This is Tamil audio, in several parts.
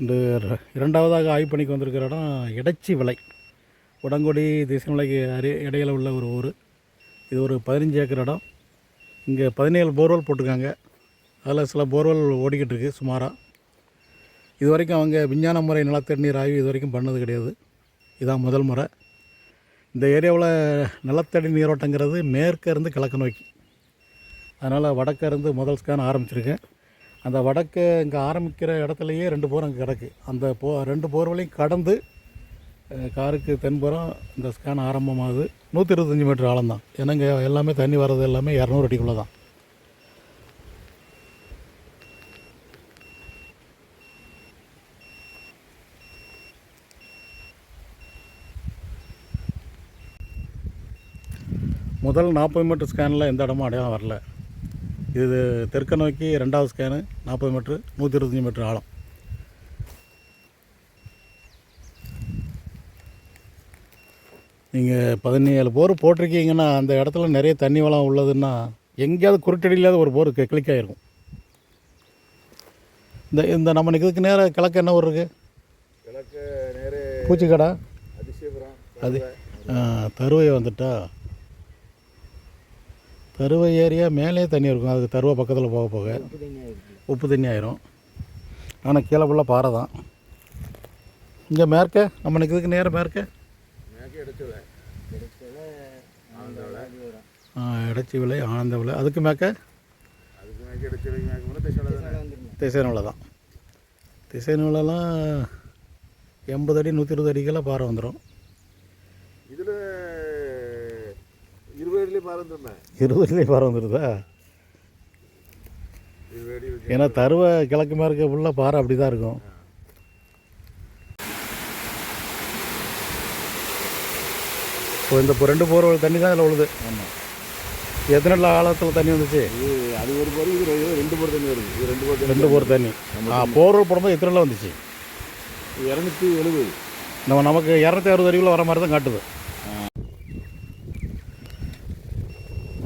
இந்த இரண்டாவதாக ஆய்வு பணிக்கு வந்திருக்கிற இடம் இடைச்சி விலை. உடங்குடி தேசியமலைக்கு அரு இடையில் உள்ள ஒரு ஊர். இது ஒரு பதினஞ்சு ஏக்கர் இடம். இங்கே பதினேழு போர்வெல் போட்டிருக்காங்க. அதில் சில போர்வெல் ஓடிக்கிட்டு இருக்கு சுமாராக இது வரைக்கும் அவங்க விஞ்ஞான முறை நிலத்தடி நீர் ஆய்வு இது வரைக்கும் பண்ணது கிடையாது. இதான் முதல் முறை. இந்த ஏரியாவில் நிலத்தடி நீரோட்டங்கிறது மேற்கேருந்து கிழக்கு நோக்கி. அதனால் வடக்கருந்து முதல் ஸ்கேன் ஆரம்பிச்சிருக்கேன். அந்த வடக்கு இங்கே ஆரம்பிக்கிற இடத்துலையே ரெண்டு போர் அங்கே கிடக்கு. அந்த போ ரெண்டு போர்வலையும் கடந்து காருக்கு தென்புறம் இந்த ஸ்கேன் ஆரம்பமாகுது. நூற்றி இருபத்தஞ்சி மீட்டர் ஆழம் தான் ஏன்னா இங்கே எல்லாமே தண்ணி வர்றது எல்லாமே இரநூறு அடிக்குள்ளே தான் முதல் நாற்பது மீட்டர் ஸ்கேனில் எந்த இடமும் அடையாளம் வரல. இது தெற்க நோக்கி ரெண்டாவது ஸ்கேனு நாற்பது மீட்ரு நூற்றி இருபத்தஞ்சி மீட்டர் ஆழம். நீங்கள் பதினேழு போர் போட்டிருக்கீங்கன்னா அந்த இடத்துல நிறைய தண்ணி வளம் உள்ளதுன்னா எங்கேயாவது குருட்டடியில்லாத ஒரு போர் கிளிக் ஆகிருக்கும் இந்த இந்த நம்ம நிற்கிறதுக்கு நேரம் கிழக்கு என்ன ஊர் இருக்குது கிழக்கு நேரு பூச்சிக்கடை? அதிசயபுரம் அது தருவை வந்துட்டா? கருவை ஏரியா மேலே தண்ணி இருக்கும். அதுக்கு தருவை பக்கத்தில் போக போக உப்பு தண்ணி ஆயிரும். ஆனால் கீழே ஃபுல்லாக பாறை தான். இங்கே மேற்க நம்ம நிற்கிறதுக்கு நேரம் மேற்க? ஆ, இடைச்சி விலை ஆனந்த விலை. அதுக்கு மேற்க? அதுக்கு தான் திசையன் எண்பது அடி நூற்றி இருபது அடிக்கெல்லாம் பாறை வந்துடும் இதில் இருபது அடியிலே பாருந்தேன் இருபது அடியிலே பாறை வந்துடுதா இருபது அடி இருக்கு. ஏன்னா தருவை கிழக்கு மேற்க ஃபுல்லாக பாறை அப்படி தான் இருக்கும் இப்போ இந்த ரெண்டு போர் தண்ணி தான் இதில் உழுது. ஆமாம் எத்தனை ஆழத்தில் தண்ணி வந்துச்சு? அது ஒரு பொருள் இது ரெ- ரெண்டு பொருள் தண்ணி வருது. இது ரெண்டு பொருள் ரெண்டு போர் தண்ணி. ஆ போர்வெல் போடும்போது எத்தனை வந்துச்சு? இரநூத்தி எழுபது. நம்ம நமக்கு இரநூத்தி அறுபது அடிக்குள்ள வர மாதிரி தான் காட்டுது.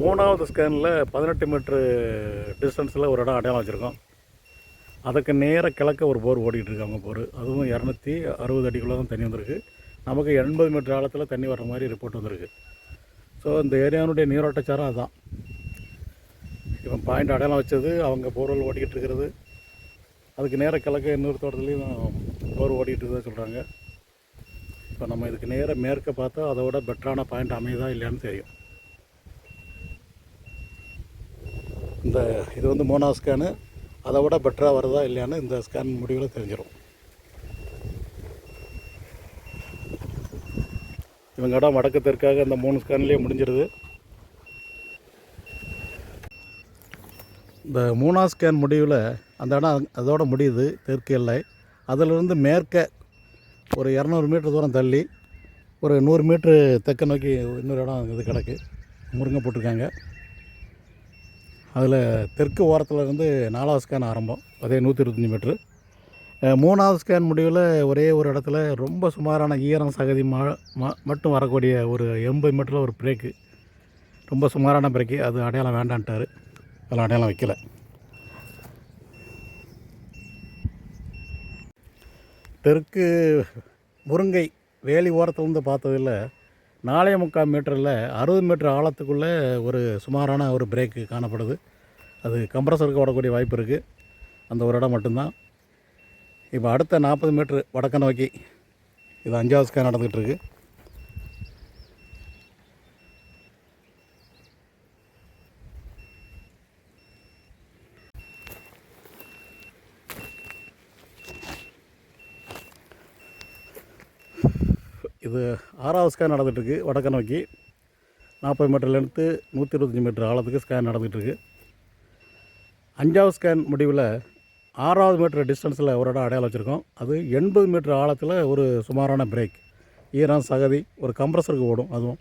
மூணாவது ஸ்கேனில் பதினெட்டு மீட்ரு டிஸ்டன்ஸில் ஒரு இடம் அடையாளம் வச்சுருக்கோம். அதுக்கு நேர கிழக்க ஒரு போர் ஓடிட்டு இருக்காங்க போர். அதுவும் இரநூத்தி அறுபது அடிக்குள்ளே தான் தண்ணி வந்திருக்கு. நமக்கு எண்பது மீட்டர் ஆழத்தில் தண்ணி வர்ற மாதிரி ரிப்போர்ட் வந்திருக்கு. ஸோ இந்த ஏரியாவுடைய நீரோட்டச்சாரம் அதுதான் இப்போ பாயிண்ட் அடையாளம் வச்சது அவங்க போர்வெல் ஓடிக்கிட்டு இருக்கிறது. அதுக்கு நேர கிழக்க இன்னொரு தோட்டத்துலேயும் போர் ஓடிக்கிட்டு இருக்கதா சொல்கிறாங்க இப்போ நம்ம இதுக்கு நேராக மேற்க பார்த்தா அதோட பெட்டரான பாயிண்ட் அமையுதா இல்லையான்னு தெரியும். இந்த இது வந்து மூணாவது ஸ்கேனு. அதை விட பெட்டராக வருதா இல்லையான்னு இந்த ஸ்கேன் முடிவில் தெரிஞ்சிடும் இவங்க இடம் வடக்கு தெற்காக இந்த மூணு ஸ்கேன்லேயே முடிஞ்சிடுது இந்த மூணாவது ஸ்கேன் முடிவில் அந்த இடம் அதோட முடியுது தெற்கு எல்லை. அதிலிருந்து மேற்க ஒரு இரநூறு மீட்டர் தூரம் தள்ளி ஒரு நூறு மீட்ரு தெற்க நோக்கி இன்னொரு இடம் இது கிடக்கு. முருங்கை போட்டிருக்காங்க. அதில் தெற்கு ஓரத்தில் இருந்து நாலாவது ஸ்கேன் ஆரம்பம் அதே நூற்றி இருபத்தஞ்சி மீட்ரு மூணாவது ஸ்கேன் முடிவில் ஒரே ஒரு இடத்துல ரொம்ப சுமாரான ஈரம் சகதி ம- மட்டும் வரக்கூடிய ஒரு எண்பது மீட்டரில் ஒரு பிரேக்கு ரொம்ப சுமாரான பிரேக்கு அது அடையாளம் வேண்டான்ட்டார். அதில் அடையாளம் வைக்கல. தெற்கு முருங்கை வேலி ஓரத்துலேருந்து பார்த்ததில் நாலே முக்கால் மீட்டரில் அறுபது மீட்டர் ஆழத்துக்குள்ளே ஒரு சுமாரான ஒரு பிரேக்கு காணப்படுது. அது கம்ப்ரஸருக்கு ஓடக்கூடிய வாய்ப்பு இருக்குது அந்த ஒரு இடம் மட்டும்தான். இப்போ அடுத்த நாற்பது மீட்ரு வடக்க நோக்கி இது அஞ்சாவது ஸ்கேன் நடந்துகிட்ருக்கு இது ஆறாவது ஸ்கேன் நடந்துகிட்ருக்கு வடக்க நோக்கி நாற்பது மீட்டர்லேருந்து நூற்றி இருபத்தஞ்சி மீட்டர் ஆழத்துக்கு ஸ்கேன் நடந்துகிட்ருக்கு அஞ்சாவது ஸ்கேன் முடிவில் ஆறாவது மீட்டர் டிஸ்டன்ஸில் ஒரு இடம் அடையாளம் வச்சுருக்கோம். அது எண்பது மீட்டர் ஆழத்தில் ஒரு சுமாரான பிரேக் ஈரம் சகதி ஒரு கம்ப்ரஸருக்கு ஓடும் அதுவும்.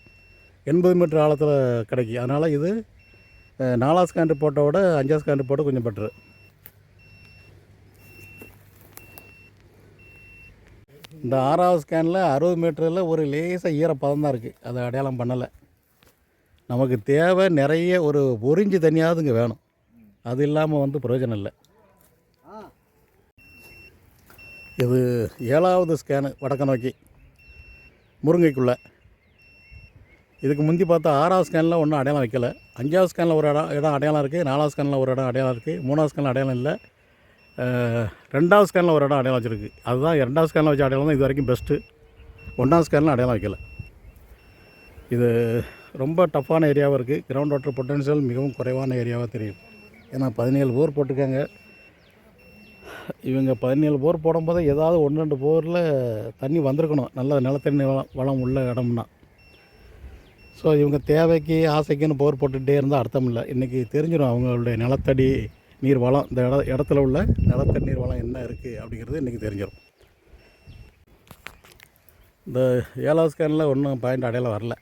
எண்பது மீட்டர் ஆழத்தில் கிடைக்கும். அதனால் இது நாலாவது ஸ்கேன் ரிப்போர்ட்டை விட அஞ்சாவது ஸ்கேன் ரிப்போர்ட்டு கொஞ்சம் பெட்ரு இந்த ஆறாவது ஸ்கேனில் அறுபது மீட்டரில் ஒரு லேசாக ஈரப்பதம் தான் இருக்குது. அதை அடையாளம் பண்ணலை. நமக்கு தேவை நிறைய ஒரு பொறிஞ்சு தனியாவது இங்கே வேணும். அது இல்லாமல் வந்து பிரயோஜனம் இல்லை. இது ஏழாவது ஸ்கேனு வடக்க நோக்கி. முருங்கைக்குள்ளே. இதுக்கு முந்தி பார்த்தா ஆறாவது ஸ்கேனில் ஒன்றும் அடையாளம் வைக்கலை. அஞ்சாவது ஸ்கேனில் ஒரு இடம் இடம் அடையாளம் இருக்குது. நாலாவது ஸ்கேனில் ஒரு இடம் அடையாளம் இருக்குது. மூணாவது ஸ்கேனில் அடையாளம் இல்லை. ரெண்டாவது ஸ்கேனில் ஒரு இடம் அடையாளம் வச்சுருக்கு. அதுதான் ரெண்டாவது ஸ்கேனில் வச்ச அடையாளம் தான் இது வரைக்கும் பெஸ்ட்டு ஒன்றாவது ஸ்கேனில் அடையாளம் வைக்கல. இது ரொம்ப டஃப்பான ஏரியாவாக இருக்குது கிரவுண்ட் வாட்டர் பொட்டன்ஷியல் மிகவும் குறைவான ஏரியாவாக தெரியும். ஏன்னா பதினேழு போர் போட்டிருக்காங்க. இவங்க பதினேழு போர் போடும்போது ஏதாவது ஒன்று ரெண்டு போரில் தண்ணி வந்திருக்கணும். நல்ல நிலத்தண்ணி வளம் வளம் உள்ள இடம்னா. ஸோ இவங்க தேவைக்கு ஆசைக்குன்னு போர் போட்டுகிட்டே இருந்தால் அர்த்தம் இல்லை. இன்றைக்கி தெரிஞ்சிடும் அவங்களுடைய நிலத்தடி நீர் வளம் இந்த இட இடத்துல உள்ள நிலத்தடி நீர் வளம் என்ன இருக்குது அப்படிங்கிறது இன்றைக்கி தெரிஞ்சிடும் இந்த ஏழாவது ஸ்கேனில் ஒன்றும் பாயிண்ட் அடையாளம் வரல.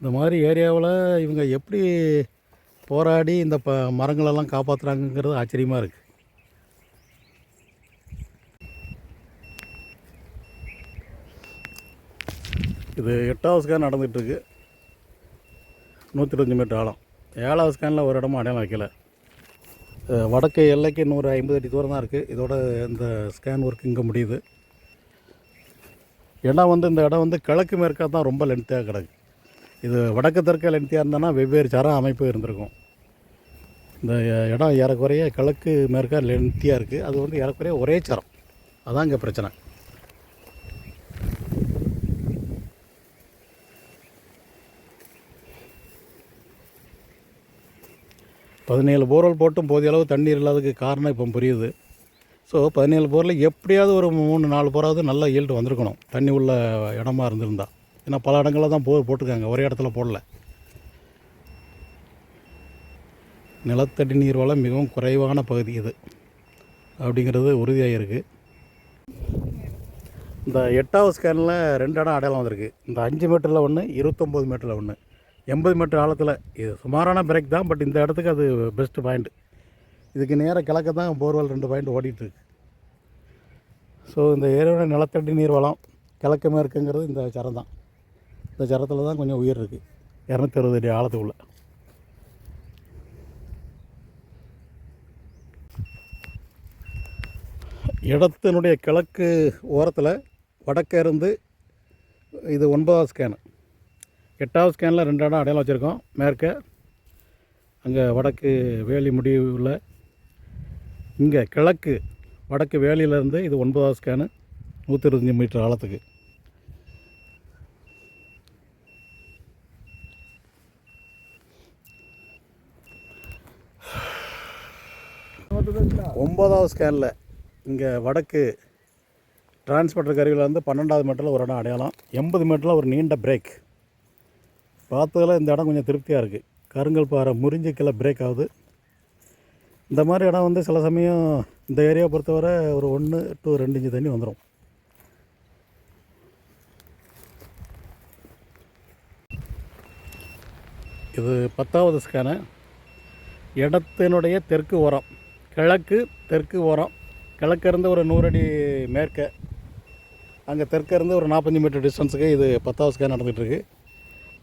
இந்த மாதிரி ஏரியாவில் இவங்க எப்படி போராடி இந்த ப மரங்களெல்லாம் காப்பாற்றுறாங்கங்கிறது ஆச்சரியமாக இருக்குது இது எட்டாவது ஸ்கேன் நடந்துகிட்ருக்கு நூற்றி மீட்டர் ஆழம். ஏழாவது ஸ்கேனில் ஒரு இடமும் அடையாளம் வைக்கல. வடக்கு எல்லைக்கு நூறு ஐம்பது அடி தூரம் தான் இருக்குது இதோட இந்த ஸ்கேன் ஒர்க் இங்கே முடியுது. இடம் வந்து இந்த இடம் வந்து கிழக்கு மேற்காக தான் ரொம்ப லென்த்தாக கிடக்கு. இது வடக்கு தெற்க லென்த்தியாக இருந்தோன்னா வெவ்வேறு சரம் அமைப்பு இருந்திருக்கும். இந்த இடம் ஏறக்குறைய கிழக்கு மேற்கா லென்த்தியாக இருக்குது அது வந்து ஏறக்குறைய ஒரே சரம். அதான் இங்கே பிரச்சனை. பதினேழு போர்வெல் போட்டும் போதிய அளவு தண்ணீர் இல்லாததுக்கு காரணம் இப்போ புரியுது. ஸோ பதினேழு போரில் எப்படியாவது ஒரு மூணு நாலு போராவது நல்ல ஈல்டு வந்திருக்கணும். தண்ணி உள்ள இடமா இருந்திருந்தா. ஏன்னா பல இடங்களில் தான் போர் போட்டிருக்காங்க. ஒரே இடத்துல போடல. நிலத்தடி நீர் வளம் மிகவும் குறைவான பகுதி இது. அப்படிங்கிறது உறுதியாக இருக்குது இந்த எட்டாவது ஸ்கேனில் ரெண்டு இடம் அடையாளம் வந்திருக்கு. இந்த அஞ்சு மீட்டரில் ஒன்று இருபத்தொம்போது மீட்டரில் ஒன்று எண்பது மீட்டர் ஆழத்தில். இது சுமாரான பிரேக் தான் பட் இந்த இடத்துக்கு அது பெஸ்ட்டு பாயிண்ட் இதுக்கு நேராக கிழக்க தான் போர்வெல் ரெண்டு பாயிண்ட் ஓடிட்டுருக்கு ஸோ இந்த ஏரியோட நிலத்தடி நீர் வளம் கிழக்கு மேற்குங்கிறது இந்த சரம் தான். இந்த சரத்தில் தான் கொஞ்சம் உயிர் இருக்குது இரநூத்தி அறுபது அடி ஆழத்துக்குள்ள. இடத்தினுடைய கிழக்கு ஓரத்தில் வடக்கே இருந்து இது ஒன்பதாவது ஸ்கேனு எட்டாவது ஸ்கேனில் ரெண்டு இடம் அடையாளம் வச்சுருக்கோம் மேற்க அங்கே வடக்கு வேலி முடிவில். இங்கே கிழக்கு வடக்கு வேலியிலேருந்து இது ஒன்பதாவது ஸ்கேனு நூற்றி இருபத்தஞ்சி மீட்டர் ஆழத்துக்கு. ஒம்பதாவது ஸ்கேனில் இங்கே வடக்கு டிரான்ஸ்போர்ட்டர் கருவியில் வந்து பன்னெண்டாவது மீட்டரில் ஒரு இடம் அடையாளம் எண்பது மீட்டரில் ஒரு நீண்ட பிரேக். பார்த்ததில் இந்த இடம் கொஞ்சம் திருப்தியாக இருக்குது கருங்கல் பாறை முறிஞ்சு கீழே பிரேக் ஆகுது. இந்த மாதிரி இடம் வந்து சில சமயம் இந்த ஏரியாவை பொறுத்தவரை ஒரு ஒன்று டு ரெண்டு இன்ச்சு தண்ணி வந்துடும் இது பத்தாவது ஸ்கேனு இடத்தினுடைய தெற்கு ஓரம். கிழக்கு தெற்கு ஓரம். கிழக்கு இருந்து ஒரு நூறு அடி மேற்க. அங்கே தெற்க இருந்து ஒரு நாற்பத்தஞ்சு மீட்டர் டிஸ்டன்ஸுக்கு இது பத்தாவது ஸ்கேன் நடந்துகிட்ருக்கு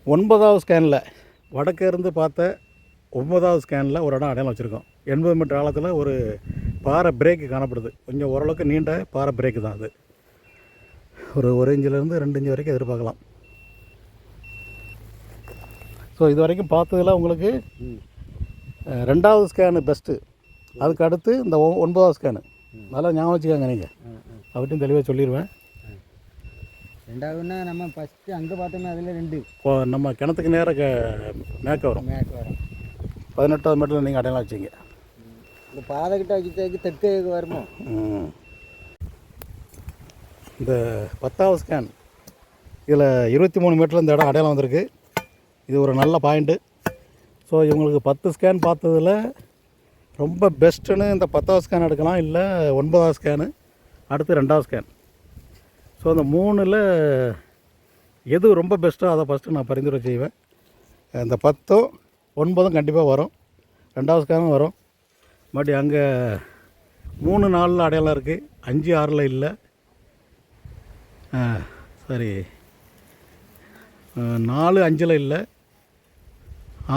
ஒன்பதாவது ஸ்கேனில் வடக்க இருந்து பார்த்த ஒன்பதாவது ஸ்கேனில் ஒரு இடம் அடையாளம் வச்சுருக்கோம். எண்பது மீட்டர் ஆழத்தில் ஒரு பாறை பிரேக்கு காணப்படுது. கொஞ்சம் ஓரளவுக்கு நீண்ட பாறை பிரேக்கு தான் அது. ஒரு ஒரு இன்ச்சிலேருந்து ரெண்டு இன்ச்சு வரைக்கும் எதிர்பார்க்கலாம். ஸோ இது வரைக்கும் பார்த்ததில் உங்களுக்கு ரெண்டாவது ஸ்கேனு பெஸ்ட்டு அதுக்கு அடுத்து இந்த ஒ- ஒன்பதாவது ஸ்கேனு நல்லா ஞாபகம் வச்சுக்கோங்க நீங்கள் அவர்கிட்டையும் தெளிவாக சொல்லிடுவேன் ரெண்டாவதுன்னா நம்ம ஃபஸ்ட்டு அங்கே பார்த்தோமே அதில் ரெண்டு. இப்போ நம்ம கிணத்துக்கு நேராக மேற்க வரும். மேற்கு வரும். பதினெட்டாவது மீட்டரில் நீங்கள் அடையாளம் வச்சிங்க. இந்த பாதை கிட்ட வச்சுட்டு தெற்கு வருமோ. இந்த பத்தாவது ஸ்கேன் இதில் இருபத்தி மூணு மீட்டரில் இந்த இடம் அடையாளம் வந்திருக்கு. இது ஒரு நல்ல பாயிண்ட்டு ஸோ இவங்களுக்கு பத்து ஸ்கேன் பார்த்ததில் ரொம்ப பெஸ்ட்டுன்னு இந்த பத்தாவது ஸ்கேன் எடுக்கலாம் இல்லை ஒன்பதாவது ஸ்கேனு அடுத்து ரெண்டாவது ஸ்கேன் ஸோ அந்த மூணில் எது ரொம்ப பெஸ்ட்டோ அதை ஃபஸ்ட்டு நான் பரிந்துரை செய்வேன். இந்த பத்தும் ஒன்பதும் கண்டிப்பாக வரும். ரெண்டாவது ஸ்கேனும் வரும். பட் அங்கே மூணு நாலில் அடையாளம் இருக்குது அஞ்சு ஆறில் இல்லை. சரி நாலு அஞ்சில் இல்லை.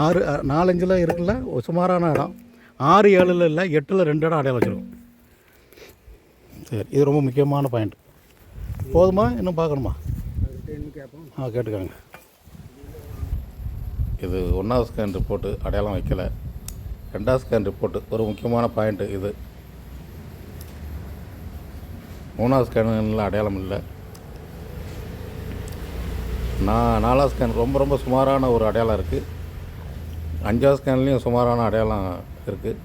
ஆறு நாலு அஞ்சில் இருக்குல்ல ஒரு சுமாரான இடம். ஆறு ஏழில் இல்லை எட்டில் ரெண்டு இடம் அடையாளம் வச்சுருக்கோம். சரி இது ரொம்ப முக்கியமான பாயிண்ட் போதுமா? இன்னும் பார்க்கணுமா? ஆ கேட்டுக்கோங்க. இது ஒன்றாவது ஸ்கேன் ரிப்போர்ட்டு அடையாளம் வைக்கல. ரெண்டாவது ஸ்கேன் ரிப்போர்ட்டு ஒரு முக்கியமான பாயிண்ட்டு இது. மூணாவது ஸ்கேனில் அடையாளம் இல்லை. நான் நாலாவது ஸ்கேன் ரொம்ப ரொம்ப சுமாரான ஒரு அடையாளம் இருக்குது அஞ்சாவது ஸ்கேன்லேயும் சுமாரான அடையாளம் இருக்குது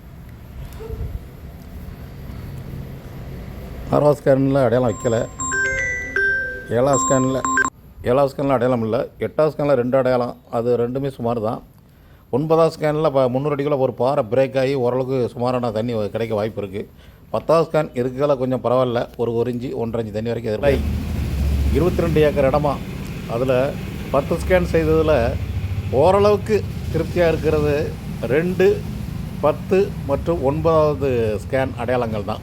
ஆறாவது ஸ்கேனில் அடையாளம் வைக்கலை. ஏழாம் ஸ்கேனில் ஏழாவது ஸ்கேனில் அடையாளம் இல்லை. எட்டாவது ஸ்கேனில் ரெண்டு அடையாளம். அது ரெண்டுமே சுமார் தான் ஒன்பதாவது ஸ்கேனில் இப்போ முந்நூறு அடிக்குள்ளே ஒரு பாறை பிரேக் ஆகி ஓரளவுக்கு சுமாரான தண்ணி கிடைக்க வாய்ப்பு இருக்குது பத்தாவது ஸ்கேன் இருக்கல கொஞ்சம் பரவாயில்ல. ஒரு ஒரு இஞ்சி ஒன்றரை இஞ்சி தண்ணி வரைக்கும் எதிர்பார்க்கு இருபத்தி ரெண்டு ஏக்கர் இடமா. அதில் பத்து ஸ்கேன் செய்ததில் ஓரளவுக்கு திருப்தியாக இருக்கிறது ரெண்டு பத்து மற்றும் ஒன்பதாவது ஸ்கேன் அடையாளங்கள் தான்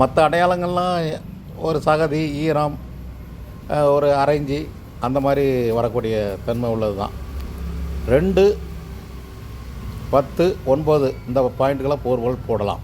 மற்ற அடையாளங்கள்லாம் ஒரு சகதி ஈரம் ஒரு அரைஞ்சி அந்த மாதிரி வரக்கூடிய தன்மை உள்ளது தான். ரெண்டு பத்து ஒன்பது இந்த பாயிண்ட்டுகளை போர்வல் போடலாம்.